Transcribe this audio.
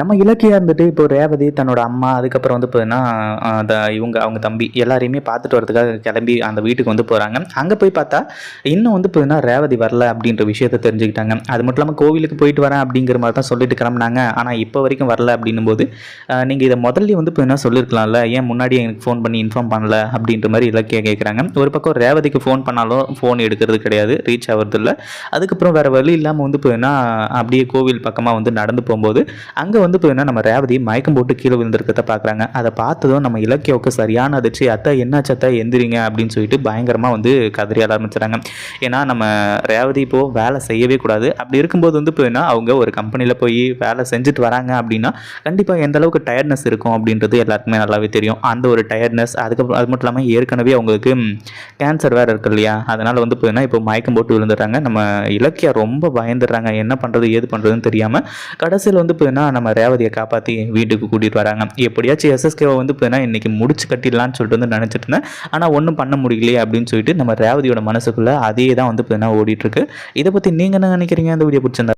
நம்ம இலக்கியா இருந்துட்டு இப்போ ரேவதி தன்னோட அம்மா அதுக்கப்புறம் வந்து பார்த்தீங்கன்னா அந்த இவங்க அவங்க தம்பி எல்லாரையுமே பார்த்துட்டு வரதுக்காக கிளம்பி அந்த வீட்டுக்கு வந்து போகிறாங்க அங்கே போய் பார்த்தா இன்னும் வந்து பார்த்தீங்கன்னா ரேவதி வரல அப்படின்ற விஷயத்த தெரிஞ்சுக்கிட்டாங்க. அது மட்டும் இல்லாமல் கோவிலுக்கு போயிட்டு வரேன் அப்படிங்கிற மாதிரி தான் சொல்லிட்டு கிளம்புனாங்க. ஆனால் இப்போ வரைக்கும் வரல அப்படின்னும் போது நீங்கள் இதை முதல்ல வந்து பார்த்தீங்கன்னா சொல்லியிருக்கலாம்ல ஏன் முன்னாடி எனக்கு ஃபோன் பண்ணி இன்ஃபார்ம் பண்ணல அப்படின்ற மாதிரி இலக்கியா கேட்குறாங்க ஒரு பக்கம் ரேவதிக்கு ஃபோன் பண்ணாலும் ஃபோன் எடுக்கிறது கிடையாது ரீச் ஆகிறது இல்லை அதுக்கப்புறம் வேறு வழி இல்லாமல் வந்து பார்த்தீங்கன்னா அப்படியே கோவில் பக்கமாக வந்து நடந்து போகும்போது அங்கே வந்து பார்த்தீங்கன்னா நம்ம ரேவதி மயக்கம் போட்டு கீழே விழுந்திருக்கிறத பார்க்குறாங்க அதை பார்த்ததும் நம்ம இலக்கியாவுக்கு சரியான அதிர்ச்சி. அத்தை என்னாச்சு அத்தை எந்திரிங்க அப்படின்னு சொல்லிட்டு பயங்கரமாக வந்து கதறி ஆரம்பிச்சுறாங்க ஏன்னா நம்ம ரேவதி இப்போது வேலை செய்யவே கூடாது. அப்படி இருக்கும்போது வந்து பார்த்தீங்கன்னா அவங்க ஒரு கம்பெனியில் போய் வேலை செஞ்சுட்டு வராங்க அப்படின்னா கண்டிப்பாக எந்த அளவுக்கு டயர்ட்னஸ் இருக்கும் அப்படின்றது எல்லாருக்குமே நல்லாவே தெரியும். அந்த ஒரு டயர்ட்னஸ் அதுக்கப்புறம் அது மட்டும் இல்லாமல் ஏற்கனவே அவங்களுக்கு கேன்சர் வேறு இருக்கு இல்லையா? அதனால் வந்து பார்த்தீங்கன்னா இப்போ மயக்கம் போட்டு விழுந்துடுறாங்க. நம்ம இலக்கியா ரொம்ப பயந்துடுறாங்க. என்ன பண்ணுறது ஏது பண்ணுறதுன்னு தெரியாமல் கடைசியில் வந்து பார்த்தீங்கன்னா நம்ம ரேவதியை காப்பாற்றி வீட்டுக்கு கூட்டிகிட்டு வராங்க. எப்படியாச்சும் எஸ்எஸ்கேவை வந்து பார்த்தீங்கன்னா இன்றைக்கி முடிச்சு கட்டிடலான்னு சொல்லிட்டு வந்து நினச்சிட்டு இருந்தேன். ஆனால் ஒன்றும் பண்ண முடியலையே அப்படின்னு சொல்லிட்டு நம்ம ரேவதியோட மனசுக்குள்ளே அதே தான் வந்து பார்த்தீங்கன்னா ஓடிட்டுருக்கு இதை பற்றி நீங்கள் என்ன நினைக்கிறீங்க? அந்த வீடியோ பிடிச்சிருந்தா